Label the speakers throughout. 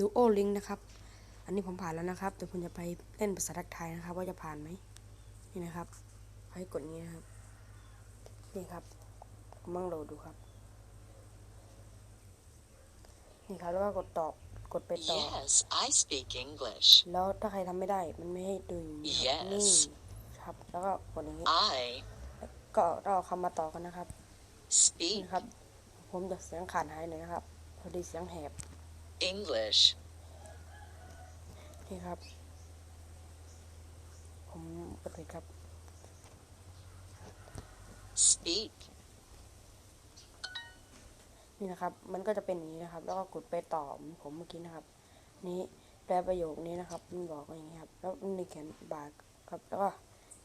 Speaker 1: Duo Link นะครับ อันนี้ผมผ่านแล้วนะครับแต่ผมจะไปเล่นภาษาไทยนะครับ ว่าจะผ่านไหมนี่นะครับ ให้กดนี้นะครับ นี่ครับผมมั่งโหลดดูครับ นี่ครับแล้วก็กดตอบ กดไปต่อ
Speaker 2: Yes, I speak English.
Speaker 1: แล้วถ้าใครทำไม่ได้ มันไม่ให้ดูอย่างนี้ครับ
Speaker 2: Yes
Speaker 1: นี่ครับ แล้วก็กดอย่างนี้
Speaker 2: I
Speaker 1: ก็ต้องเอาคำมาต่อกันนะครับนี่
Speaker 2: speak
Speaker 1: นะครับ ผมจะเสียงขาดหายหน่อยนะครับ พอดีเสียงแหบ
Speaker 2: English.
Speaker 1: นี่ครับ ผมกดผิดครับ
Speaker 2: Speak.
Speaker 1: นี่นะครับ มันก็จะเป็นอย่างนี้นะครับ แล้วก็กดไปต่อเหมือนผมเมื่อกี้นะครับ นี้แปลประโยคนี้นะครับ มันบอกว่าอย่างนี้ครับ แล้วมันมีเขียนบาร์ครับ แล้วก็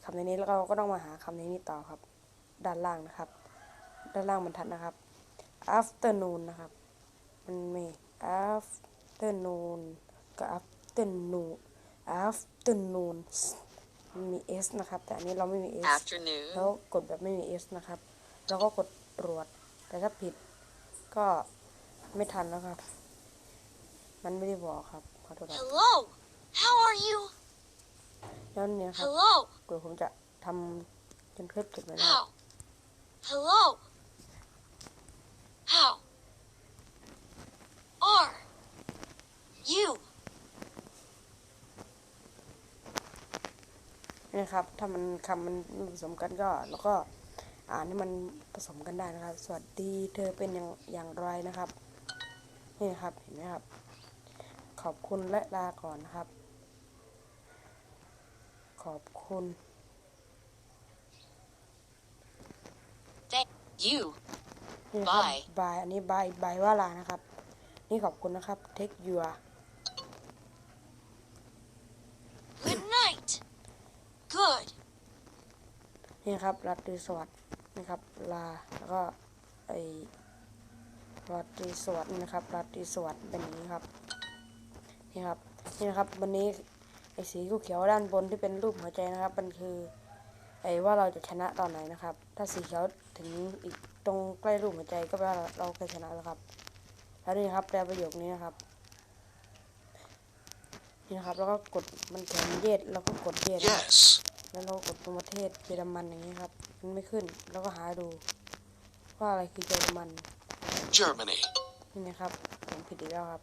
Speaker 1: คำในนี้แล้วเราก็ต้องมาหาคำในนี้ต่อครับ ด้านล่างนะครับ ด้านล่างบรรทัดนะครับ afternoon นะครับมันมี afternoon กับ afternoon afternoon มันมี s นะครับ แต่อันนี้เราไม่มี s แล้ว
Speaker 2: Afternoon.
Speaker 1: กดแบบไม่มี S นะครับ แล้วก็กดตรวจ แต่ถ้าผิดก็ไม่ทันแล้วครับ มันไม่ได้บอกครับขอโทษครับ
Speaker 3: Hello, how are you?
Speaker 1: แล้วเนี่ยครับ
Speaker 3: Hello,
Speaker 1: เดี๋ยวผมจะทำจนคลิปจบเลยนะ
Speaker 3: how? Hello, how are you?
Speaker 1: นี่นะครับ ถ้ามันคำมันไม่ผสมกันก็ แล้วก็อ่านให้มันผสมกันได้นะครับ สวัสดีเธอเป็นอย่างอย่างไรนะครับ นี่นะครับ เห็นไหมครับ ขอบคุณและลาก่อนนะครับ ขอบคุณ
Speaker 2: Thank you.
Speaker 1: นี่นะครับ
Speaker 2: Bye
Speaker 1: บายอันนี้บายบายว่าลานะครับ นี่ขอบคุณนะครับ take your นี่ครับราตรีสวัสดนะครับ ลา แล้วก็ไอราตรีสวัสดนะครับราตรีสวัสดิ์เป็นอย่างนี้ครับ นี่ครับ นี่นะครับ วันนี้ไอสีเขียวด้านบนที่เป็นรูปหัวใจนะครับ มันคือไอว่าเราจะชนะตอนไหนนะครับ ถ้าสีเขียวถึงอีกตรงใกล้รูปหัวใจก็แปลว่าเราเคยชนะแล้วครับ แล้วนี่ครับแปลประโยคนี้นะครับ นี่นะครับ แล้วก็กดมันเขียนเย็ดแล้วก็กดเย็ด
Speaker 4: Yes.
Speaker 1: แล้วเรากดตรงประเทศเยอรมันอย่างนี้ครับ มันไม่ขึ้น แล้วก็หาดูว่าอะไรคือเยอรมัน
Speaker 4: Germany.
Speaker 1: นี่นะครับ ผมผิดอีกแล้วครับ